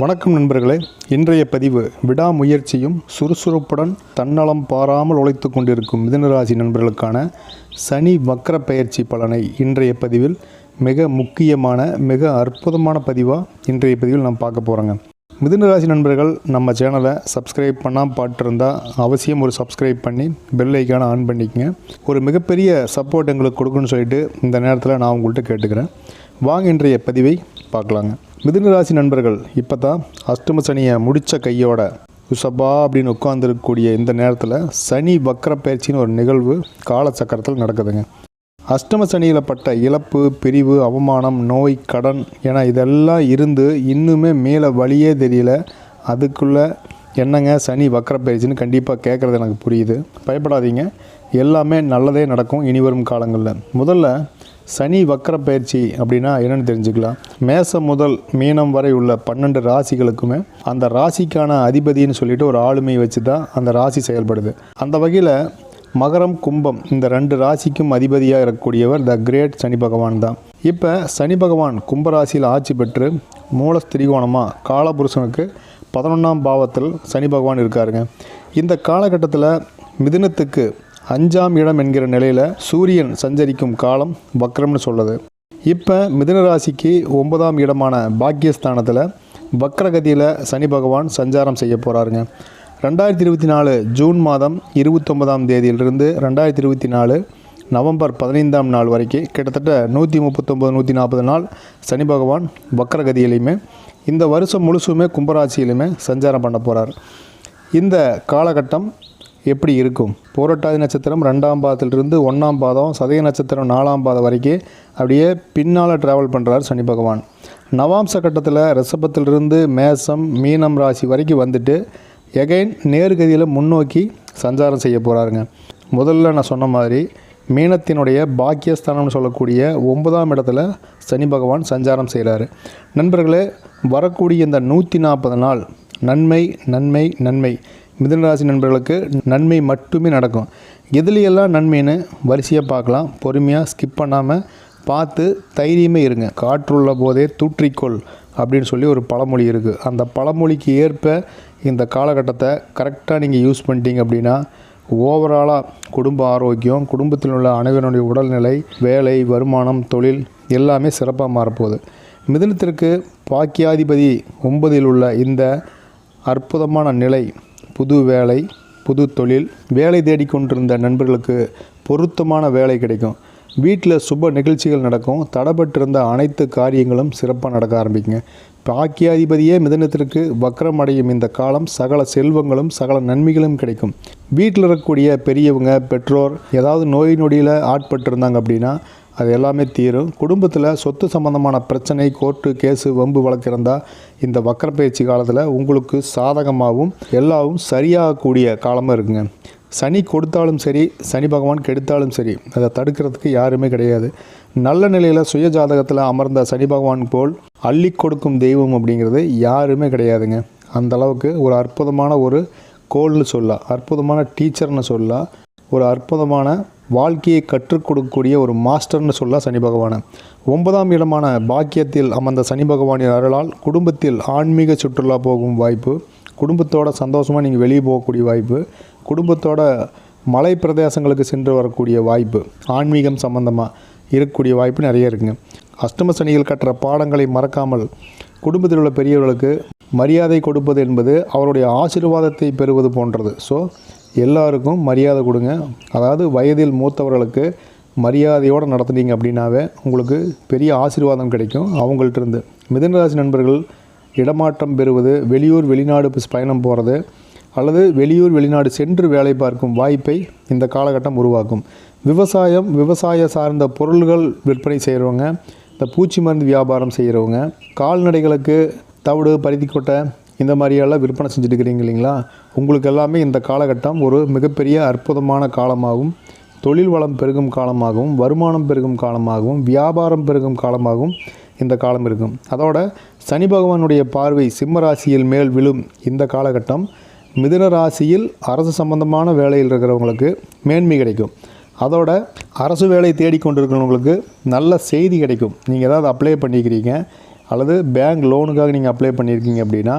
வணக்கம் நண்பர்களே. இன்றைய பதிவு விடாமுயற்சியும் சுறுசுறுப்புடன் தன்னலம் பாராமல் உழைத்து கொண்டிருக்கும் மிதனராசி நண்பர்களுக்கான சனி வக்கர பயிற்சி பலனை இன்றைய பதிவில் மிக முக்கியமான மிக அற்புதமான பதிவாக இன்றைய பதிவில் நாம் பார்க்க போகிறோங்க மிதுனராசி நண்பர்கள் நம்ம சேனலை சப்ஸ்கிரைப் பண்ணால் பாட்டிருந்தா அவசியம் ஒரு சப்ஸ்கிரைப் பண்ணி பெல் ஐக்கானை ஆன் பண்ணிக்கங்க. ஒரு மிகப்பெரிய சப்போர்ட் எங்களுக்கு கொடுக்குன்னு சொல்லிட்டு இந்த நேரத்தில் நான் உங்கள்கிட்ட கேட்டுக்கிறேன். வாங்க இன்றைய பதிவை பார்க்கலாங்க. மிதுனராசி நண்பர்கள் இப்போ தான் அஷ்டம சனியை முடித்த கையோட உசபா அப்படின்னு உட்காந்துருக்கக்கூடிய இந்த நேரத்தில் சனி வக்கர பயிற்சின்னு ஒரு நிகழ்வு காலச்சக்கரத்தில் நடக்குதுங்க. அஷ்டம சனியில் பட்ட இழப்பு பிரிவு அவமானம் நோய் கடன் என இதெல்லாம் இருந்து இன்னுமே மேலே வழியே தெரியல. அதுக்குள்ளே என்னங்க சனி வக்கரப்பயிற்சின்னு கண்டிப்பாக கேட்குறது எனக்கு புரியுது. பயப்படாதீங்க. எல்லாமே நல்லதே நடக்கும் இனி வரும் காலங்களில். முதல்ல சனி வக்கரப்பயிற்சி பயிற்சி அப்படின்னா என்னென்னு தெரிஞ்சுக்கலாம். மேசம் முதல் மீனம் வரை உள்ள பன்னெண்டு ராசிகளுக்குமே அந்த ராசிக்கான அதிபதின்னு சொல்லிட்டு ஒரு ஆளுமையை வச்சு தான் அந்த ராசி செயல்படுது. அந்த வகையில் மகரம் கும்பம் இந்த ரெண்டு ராசிக்கும் அதிபதியாக இருக்கக்கூடியவர் த கிரேட் சனி பகவான் தான். இப்போ சனி பகவான் கும்பராசியில் ஆட்சி பெற்று மூலஸ்திரிகோணமாக காலபுருஷனுக்கு பதினொன்றாம் பாவத்தில் சனி பகவான் இருக்காருங்க. இந்த காலகட்டத்தில் மிதுனத்துக்கு அஞ்சாம் இடம் என்கிற நிலையில் சூரியன் சஞ்சரிக்கும் காலம் வக்ரம்னு சொல்லுது. இப்போ மிதுன ராசிக்கு ஒன்பதாம் இடமான பாக்கியஸ்தானத்தில் வக்ரகதியில் சனி பகவான் சஞ்சாரம் செய்ய போகிறாருங்க ரெண்டாயிரத்தி இருபத்தி நாலு ஜூன் மாதம் இருபத்தொன்பதாம் தேதியிலிருந்து ரெண்டாயிரத்தி இருபத்தி நாலு நவம்பர் பதினைந்தாம் நாள் வரைக்கும் கிட்டத்தட்ட நூற்றி முப்பத்தொம்பது நூற்றி நாற்பது நாள் சனி பகவான் வக்கரகதியிலையுமே இந்த வருஷம் முழுசுமே கும்பராசியிலுமே சஞ்சாரம் பண்ண போகிறார் இந்த காலகட்டம் எப்படி இருக்கும்? போராட்டாதி நட்சத்திரம் ரெண்டாம் பாதத்திலிருந்து ஒன்றாம் பாதம் சதய நட்சத்திரம் நாலாம் பாதம் வரைக்கும் அப்படியே பின்னால் ட்ராவல் பண்ணுறார் சனி பகவான். நவாம்ச கட்டத்தில் ரிஷபத்திலிருந்து மேசம் மீனம் ராசி வரைக்கும் வந்துட்டு எகைன் நேர்கதியில் முன்னோக்கி சஞ்சாரம் செய்ய போகிறாருங்க முதல்ல நான் சொன்ன மாதிரி மீனத்தினுடைய பாக்கியஸ்தானம்னு சொல்லக்கூடிய ஒன்பதாம் இடத்துல சனி பகவான் சஞ்சாரம் செய்கிறாரு நண்பர்களே வரக்கூடிய இந்த நூற்றி நாற்பது நாள் நன்மை நன்மை நன்மை. மிதனராசி நண்பர்களுக்கு நன்மை மட்டுமே நடக்கும். எதுலையெல்லாம் நன்மைன்னு வரிசையாக பார்க்கலாம். பொறுமையாக ஸ்கிப் பண்ணாமல் பார்த்து தைரியமே இருங்க. காற்றுள்ள போதே தூற்றிக்கொள் அப்படின்னு சொல்லி ஒரு பழமொழி இருக்குது அந்த பழமொழிக்கு ஏற்ப இந்த காலகட்டத்தை கரெக்டாக நீங்கள் யூஸ் பண்ணிட்டீங்க அப்படின்னா ஓவராலாக குடும்ப ஆரோக்கியம் குடும்பத்தில் உள்ள அனைவருடைய உடல்நிலை வேலை வருமானம் தொழில் எல்லாமே சிறப்பாக மாறப்போகுது. மிதனத்திற்கு பாக்கியாதிபதி ஒன்பதில் உள்ள இந்த அற்புதமான நிலை புது வேலை புது தொழில் வேலை தேடிக்கொண்டிருந்த நண்பர்களுக்கு பொருத்தமான வேலை கிடைக்கும். வீட்டில் சுப நிகழ்ச்சிகள் நடக்கும். தடப்பட்டிருந்த அனைத்து காரியங்களும் சிறப்பாக நடக்க ஆரம்பிக்குங்க. பாக்கியாதிபதியே மிதனத்திற்கு வக்கரம் அடையும் இந்த காலம் சகல செல்வங்களும் சகல நன்மைகளும் கிடைக்கும். வீட்டில் இருக்கக்கூடிய பெரியவங்க பெற்றோர் ஏதாவது நோய் நொடியில் ஆட்பட்டிருந்தாங்க அப்படின்னா அது எல்லாமே தீரும். குடும்பத்தில் சொத்து சம்பந்தமான பிரச்சனை கோர்ட்டு கேஸு வம்பு வழக்கிருந்தால் இந்த வக்கரப்பயிற்சி காலத்தில் உங்களுக்கு சாதகமாகவும் எல்லாவும் சரியாகக்கூடிய காலமாக இருக்குங்க. சனி கொடுத்தாலும் சரி சனி பகவான் கெடுத்தாலும் சரி அதை தடுக்கிறதுக்கு யாருமே கிடையாது. நல்ல நிலையில் சுய ஜாதகத்தில் அமர்ந்த சனி பகவான் போல் அள்ளி கொடுக்கும் தெய்வம் அப்படிங்கிறது யாருமே கிடையாதுங்க. அந்த அளவுக்கு ஒரு அற்புதமான ஒரு கோல்னு சொல்லலாம். அற்புதமான டீச்சர்னு சொல்லலாம். ஒரு அற்புதமான வாழ்க்கையை கற்றுக் கொடுக்கக்கூடிய ஒரு மாஸ்டர்னு சொல்ல சனி பகவானை. ஒன்பதாம் இடமான பாக்கியத்தில் அமர்ந்த சனி பகவானின் அருளால் குடும்பத்தில் ஆன்மீக சுற்றுலா போகும் வாய்ப்பு குடும்பத்தோட சந்தோஷமாக நீங்கள் வெளியே போகக்கூடிய வாய்ப்பு குடும்பத்தோட மலை பிரதேசங்களுக்கு சென்று வரக்கூடிய வாய்ப்பு ஆன்மீகம் சம்பந்தமாக இருக்கக்கூடிய வாய்ப்பு நிறைய இருக்குங்க. அஷ்டம சனிகள் கற்ற பாடங்களை மறக்காமல் குடும்பத்தில் உள்ள பெரியவர்களுக்கு மரியாதை கொடுப்பது என்பது அவருடைய ஆசீர்வாதத்தை பெறுவது போன்றது. ஸோ எல்லாருக்கும் மரியாதை கொடுங்க. அதாவது வயதில் மூத்தவர்களுக்கு மரியாதையோடு நடத்துனீங்க அப்படின்னாவே உங்களுக்கு பெரிய ஆசீர்வாதம் கிடைக்கும் அவங்கள்ட்ட இருந்து. மிதனராசி நண்பர்கள் இடமாற்றம் பெறுவது வெளியூர் வெளிநாடு பயணம் போகிறது அல்லது வெளியூர் வெளிநாடு சென்று வேலை பார்க்கும் வாய்ப்பை இந்த காலகட்டம் உருவாக்கும். விவசாயம் விவசாய சார்ந்த பொருள்கள் விற்பனை செய்கிறவங்க இந்த பூச்சி மருந்து வியாபாரம் செய்கிறவங்க கால்நடைகளுக்கு தவிடு பருத்திக்கொட்டை இந்த மாதிரியெல்லாம் விற்பனை செஞ்சுட்டு இருக்கிறீங்க இல்லைங்களா? உங்களுக்கு எல்லாமே இந்த காலகட்டம் ஒரு மிகப்பெரிய அற்புதமான காலமாகவும் தொழில் வளம் பெருகும் காலமாகவும் வருமானம் பெருகும் காலமாகவும் வியாபாரம் பெருகும் காலமாகவும் இந்த காலம் இருக்கும். அதோட சனி பகவானுடைய பார்வை சிம்மராசியில் மேல் விழும் இந்த காலகட்டம் மிதுன ராசியில் அரசு சம்பந்தமான வேலையில் இருக்கிறவங்களுக்கு மேன்மை கிடைக்கும். அதோட அரசு வேலை தேடிக்கொண்டிருக்கிறவங்களுக்கு நல்ல செய்தி கிடைக்கும். நீங்கள் ஏதாவது அப்ளை பண்ணிக்கிறீங்க அல்லது பேங்க் லோனுக்காக நீங்கள் அப்ளை பண்ணியிருக்கீங்க அப்படின்னா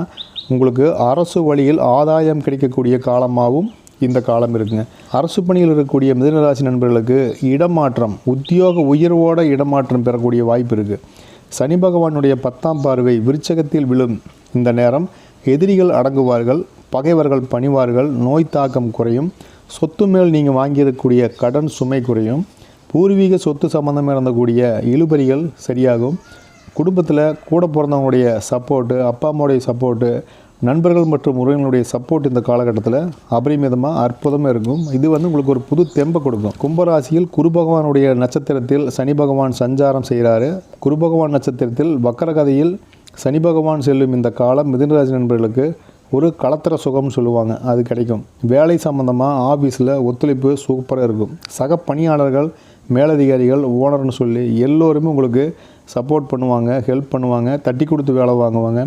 உங்களுக்கு அரசு வழியில் ஆதாயம் கிடைக்கக்கூடிய காலமாகவும் இந்த காலம் இருக்குங்க. அரசு பணியில் இருக்கக்கூடிய மிதனராசி நண்பர்களுக்கு இடமாற்றம் உத்தியோக உயர்வோட இடமாற்றம் பெறக்கூடிய வாய்ப்பு இருக்குது சனி பகவானுடைய பத்தாம் பார்வை விருச்சகத்தில் விழும். இந்த நேரம் எதிரிகள் அடங்குவார்கள். பகைவர்கள் பணிவார்கள் நோய் தாக்கம் குறையும் சொத்து மேல் நீங்கள் வாங்கியிருக்கக்கூடிய கடன் சுமை குறையும் பூர்வீக சொத்து சம்பந்தமாக இருந்தக்கூடிய இழுபறிகள் சரியாகும் குடும்பத்தில் கூட பிறந்தவங்களுடைய சப்போர்ட்டு அப்பா அம்மாவுடைய சப்போர்ட்டு நண்பர்கள் மற்றும் உறவினருடைய சப்போர்ட் இந்த காலகட்டத்தில் அபரிமிதமாக அற்புதமாக இருக்கும். இது வந்து உங்களுக்கு ஒரு புது தெம்பை கொடுக்கும். கும்பராசியில் குரு பகவானுடைய நட்சத்திரத்தில் சனி பகவான் சஞ்சாரம் செய்கிறாரு. குரு பகவான் நட்சத்திரத்தில் வக்கரகதையில் சனி பகவான் செல்லும் இந்த காலம் மிதுனராசி நண்பர்களுக்கு ஒரு கலத்திர சுகம்னு சொல்லுவாங்க அது கிடைக்கும். வேலை சம்மந்தமாக ஆஃபீஸில் ஒத்துழைப்பு சூப்பராக இருக்கும். சக பணியாளர்கள் மேலதிகாரிகள் ஓனர்னு சொல்லி எல்லோருமே உங்களுக்கு சப்போர்ட் பண்ணுவாங்க ஹெல்ப் பண்ணுவாங்க தட்டி கொடுத்து வேலை வாங்குவாங்க.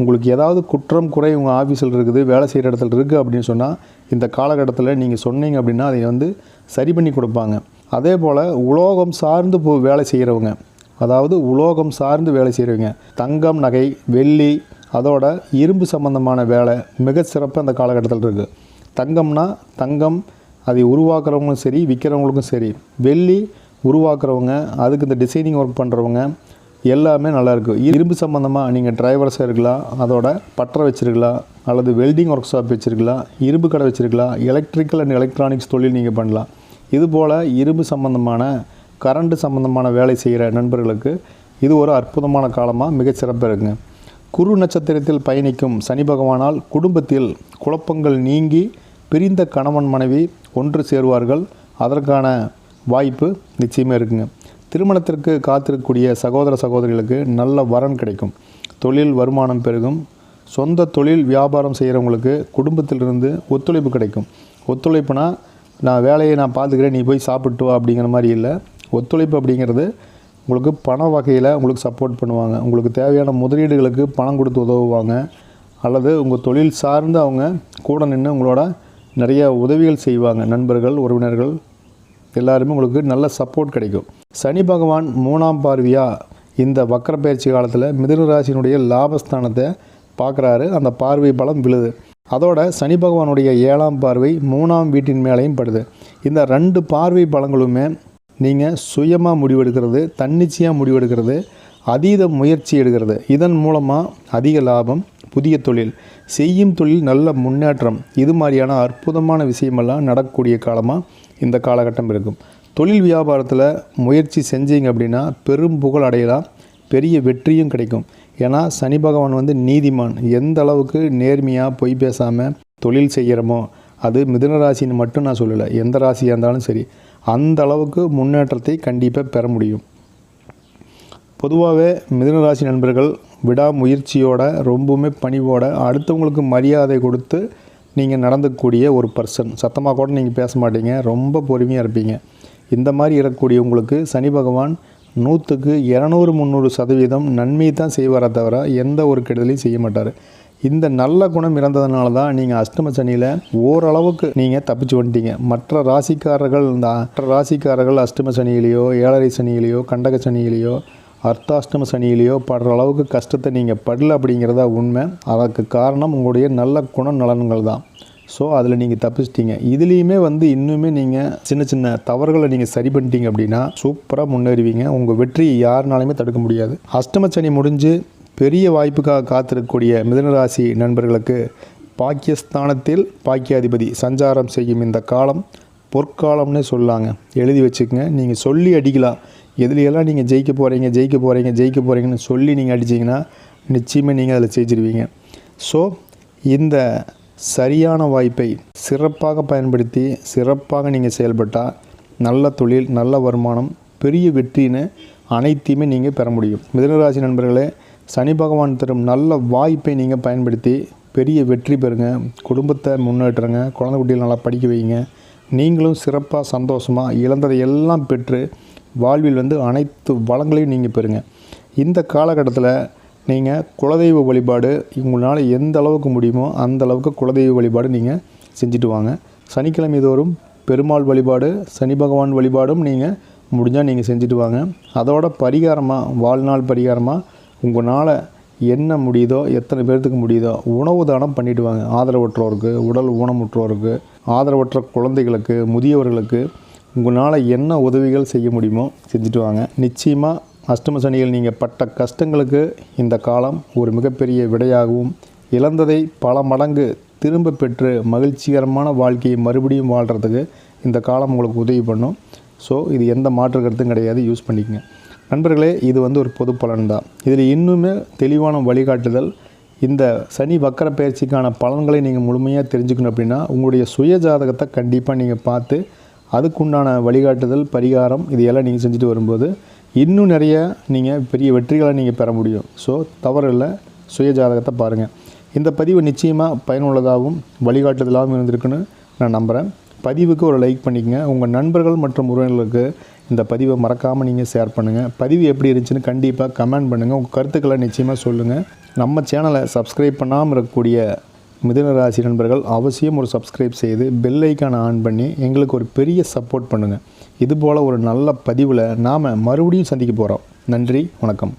உங்களுக்கு ஏதாவது குற்றம் குறை உங்கள் ஆஃபீஸில் இருக்குது வேலை செய்கிற இடத்துல இருக்குது அப்படின்னு சொன்னால் இந்த காலகட்டத்தில் நீங்கள் சொன்னீங்க அப்படின்னா அதை வந்து சரி பண்ணி கொடுப்பாங்க. அதே போல் உலோகம் சார்ந்து போ வேலை செய்கிறவங்க அதாவது உலோகம் சார்ந்து வேலை செய்கிறவங்க தங்கம் நகை வெள்ளி அதோட இரும்பு சம்பந்தமான வேலை மிக சிறப்பாக இந்த காலகட்டத்தில் இருக்குது தங்கம்னா தங்கம் அதை உருவாக்குறவங்களும் சரி விற்கிறவங்களுக்கும் சரி வெள்ளி உருவாக்குறவங்க அதுக்கு இந்த டிசைனிங் ஒர்க் பண்ணுறவங்க எல்லாமே நல்லாயிருக்கு இரும்பு சம்மந்தமாக நீங்கள் டிரைவர்ஸாக இருக்கலாம் அதோட பட்டரை வச்சுருக்கலாம் அல்லது வெல்டிங் ஒர்க் ஷாப் வச்சுருக்கலாம் இரும்பு கடை வச்சுருக்கலாம் எலக்ட்ரிக்கல் அண்ட் எலக்ட்ரானிக்ஸ் தொழில் நீங்கள் பண்ணலாம். இதுபோல் இரும்பு சம்மந்தமான கரண்ட்டு சம்மந்தமான வேலை செய்கிற நண்பர்களுக்கு இது ஒரு அற்புதமான காலமாக மிகச்சிறப்பாக இருக்குங்க. குரு நட்சத்திரத்தில் பயணிக்கும் சனி பகவானால் குடும்பத்தில் குழப்பங்கள் நீங்கி பிரிந்த கணவன் மனைவி ஒன்று சேருவார்கள். அதற்கான வாய்ப்பு நிச்சயமே இருக்குங்க. திருமணத்திற்கு காத்திருக்கக்கூடிய சகோதர சகோதரிகளுக்கு நல்ல வரன் கிடைக்கும். தொழில் வருமானம் பெருகும். சொந்த தொழில் வியாபாரம் செய்கிறவங்களுக்கு குடும்பத்திலிருந்து ஒத்துழைப்பு கிடைக்கும். ஒத்துழைப்புனா நான் வேலையை நான் பார்த்துக்கிறேன் நீ போய் சாப்பிட்டு வா அப்படிங்கிற மாதிரி இல்லை. ஒத்துழைப்பு அப்படிங்கிறது உங்களுக்கு பண வகையில் உங்களுக்கு சப்போர்ட் பண்ணுவாங்க. உங்களுக்கு தேவையான முதலீடுகளுக்கு பணம் கொடுத்து உதவுவாங்க. அல்லது உங்கள் தொழில் சார்ந்து அவங்க கூட நின்று உங்களோட நிறைய உதவிகள் செய்வாங்க. நண்பர்கள் உறவினர்கள் எல்லாருமே உங்களுக்கு நல்ல சப்போர்ட் கிடைக்கும். சனி பகவான் மூணாம் பார்வையாக இந்த வக்கர பயிற்சி காலத்தில் மிதுன ராசியினுடைய லாபஸ்தானத்தை பார்க்குறாரு. அந்த பார்வை பலம் விழுது. அதோட சனி பகவானுடைய ஏழாம் பார்வை மூணாம் வீட்டின் மேலேயும் படுது. இந்த ரெண்டு பார்வை பலங்களுமே நீங்கள் சுயமாக முடிவெடுக்கிறது தன்னிச்சையாக முடிவெடுக்கிறது அதீத முயற்சி எடுக்கிறது. இதன் மூலமாக அதிக லாபம் புதிய தொழில். செய்யும் தொழில் நல்ல முன்னேற்றம். இது மாதிரியான அற்புதமான விஷயமெல்லாம் நடக்கக்கூடிய காலமாக இந்த காலகட்டம் இருக்கும். தொழில் வியாபாரத்தில் முயற்சி செஞ்சீங்க அப்படின்னா பெரும் புகழ் அடையலாம் பெரிய வெற்றியும் கிடைக்கும். ஏன்னா சனி பகவான் வந்து நீதிமான். எந்த அளவுக்கு நேர்மையாக பொய் பேசாமல் தொழில் செய்கிறோமோ அது மிதுன ராசின்னு மட்டும் நான் சொல்லலை. எந்த ராசியாக இருந்தாலும் சரி. அந்த அளவுக்கு முன்னேற்றத்தை கண்டிப்பாக பெற முடியும். பொதுவாகவே மிதனராசி நண்பர்கள் விடாமுயற்சியோட ரொம்பவுமே பணிவோட அடுத்தவங்களுக்கு மரியாதை கொடுத்து நீங்கள் நடந்துக்கூடிய ஒரு பர்சன் சத்தமாக கூட நீங்கள் பேச மாட்டீங்க ரொம்ப பொறுமையாக இருப்பீங்க. இந்த மாதிரி இருக்கக்கூடிய உங்களுக்கு சனி பகவான் நூற்றுக்கு இரநூறு முந்நூறு சதவீதம் நன்மை தான் செய்வாரே தவிர எந்த ஒரு கெடுதலையும் செய்ய மாட்டார். இந்த நல்ல குணம் இறந்ததுனால தான் நீங்கள் அஷ்டம சனியில் ஓரளவுக்கு நீங்கள் தப்பிச்சு வந்துட்டீங்க. மற்ற ராசிக்காரர்கள் இந்த மற்ற ராசிக்காரர்கள் அஷ்டம சனியிலேயோ ஏழரை சனியிலையோ கண்டக சனியிலையோ அர்த்தாஷ்டம சனியிலேயோ படுற அளவுக்கு கஷ்டத்தை நீங்கள் படல அப்படிங்கிறதா உண்மை. அதற்கு காரணம் உங்களுடைய நல்ல குண நலன்கள் தான். ஸோ அதில் நீங்கள் தப்பிச்சிட்டீங்க. இதுலேயுமே வந்து இன்னுமே நீங்கள் சின்ன சின்ன தவறுகளை நீங்கள் சரி பண்ணிட்டீங்க அப்படின்னா சூப்பராக முன்னேறுவீங்க. உங்கள் வெற்றியை யாருனாலுமே தடுக்க முடியாது. அஷ்டம சனி முடிஞ்சு பெரிய வாய்ப்புக்காக காத்திருக்கக்கூடிய மிதனராசி நண்பர்களுக்கு பாக்கியஸ்தானத்தில் பாக்கியாதிபதி சஞ்சாரம் செய்யும் இந்த காலம் பொற்காலம்னே சொல்லாங்க. எழுதி வச்சுக்கோங்க. நீங்கள் சொல்லி அடிக்கலாம். எதுலையெல்லாம் நீங்கள் ஜெயிக்க போகிறீங்க ஜெயிக்க போகிறீங்க ஜெயிக்க போகிறீங்கன்னு சொல்லி நீங்கள் அடிச்சிங்கன்னா நிச்சயமாக நீங்கள் அதில் ஜெயிச்சிருவீங்க. ஸோ இந்த சரியான வாய்ப்பை சிறப்பாக பயன்படுத்தி சிறப்பாக நீங்கள் செயல்பட்டால் நல்ல தொழில் நல்ல வருமானம் பெரிய வெற்றின்னு அனைத்தையுமே நீங்கள் பெற முடியும். மிதனராசி நண்பர்களே சனி பகவான் தரும் நல்ல வாய்ப்பை நீங்கள் பயன்படுத்தி பெரிய வெற்றி பெறுங்க. குடும்பத்தை முன்னேற்றுங்க. குழந்தை குட்டிகள் நல்லா படிக்க வைங்க. நீங்களும் சிறப்பாக சந்தோஷமாக இழந்ததை எல்லாம் பெற்று வாழ்வில் வந்து அனைத்து வளங்களையும் நீங்கள் பெறுங்க. இந்த காலகட்டத்தில் நீங்கள் குலதெய்வ வழிபாடு உங்களால் எந்த அளவுக்கு முடியுமோ அந்த அளவுக்கு குலதெய்வ வழிபாடு நீங்கள் செஞ்சுட்டு வாங்க. சனிக்கிழமை தோறும் பெருமாள் வழிபாடு சனி பகவான் வழிபாடும் நீங்கள் முடிஞ்சால் நீங்கள் செஞ்சுட்டு வாங்க. அதோட பரிகாரமாக வாழ்நாள் பரிகாரமாக உங்களால் என்ன முடியுதோ எத்தனை பேர்த்துக்கு முடியுதோ உணவு தானம் பண்ணிவிடுவாங்க ஆதரவற்றோருக்கு உடல் ஊனமுற்றோருக்கு ஆதரவற்ற குழந்தைகளுக்கு முதியவர்களுக்கு உங்களால் என்ன உதவிகள் செய்ய முடியுமோ செஞ்சுட்டு வாங்க நிச்சயமாக அஷ்டம சனியில் நீங்கள் பட்ட கஷ்டங்களுக்கு இந்த காலம் ஒரு மிகப்பெரிய விடையாகவும் இழந்ததை பல மடங்கு திரும்ப பெற்று மகிழ்ச்சிகரமான வாழ்க்கையை மறுபடியும் வாழ்கிறதுக்கு இந்த காலம் உங்களுக்கு உதவி பண்ணும். ஸோ இது எந்த மாற்று கருத்தும் கிடையாது. யூஸ் பண்ணிக்கங்க. நண்பர்களே இது வந்து ஒரு பொது பலன் தான் இதில் இன்னுமே தெளிவான வழிகாட்டுதல் இந்த சனி வக்கர பயிற்சிக்கான பலன்களை நீங்கள் முழுமையாக தெரிஞ்சுக்கணும் அப்படின்னா உங்களுடைய சுய ஜாதகத்தை கண்டிப்பாக நீங்கள் பார்த்து அதுக்குண்டான வழிகாட்டுதல் பரிகாரம் இதையெல்லாம் நீங்கள் செஞ்சுட்டு வரும்போது இன்னும் நிறைய நீங்கள் பெரிய வெற்றிகளை நீங்கள் பெற முடியும். ஸோ தவறில்லை சுய ஜாதகத்தை பாருங்கள் இந்த பதிவு நிச்சயமாக பயனுள்ளதாகவும் வழிகாட்டுதலாகவும் இருந்திருக்குன்னு நான் நம்புகிறேன் பதிவுக்கு ஒரு லைக் பண்ணிக்கங்க. உங்கள் நண்பர்கள் மற்றும் உறவினர்களுக்கு இந்த பதிவை மறக்காமல் நீங்கள் ஷேர் பண்ணுங்கள் பதிவு எப்படி இருந்துச்சுன்னு கண்டிப்பாக கமெண்ட் பண்ணுங்கள் உங்கள் கருத்துக்களை நிச்சயமாக சொல்லுங்கள் நம்ம சேனலை சப்ஸ்கிரைப் பண்ணாமல் இருக்கக்கூடிய மிதுன ராசி நண்பர்கள் அவசியம் ஒரு சப்ஸ்கிரைப் செய்து பெல் ஐக்கானை ஆன் பண்ணி எங்களுக்கு ஒரு பெரிய சப்போர்ட் பண்ணுங்கள் இதுபோல் ஒரு நல்ல பதிவில் நாம் மறுபடியும் சந்திக்க போகிறோம் நன்றி வணக்கம்.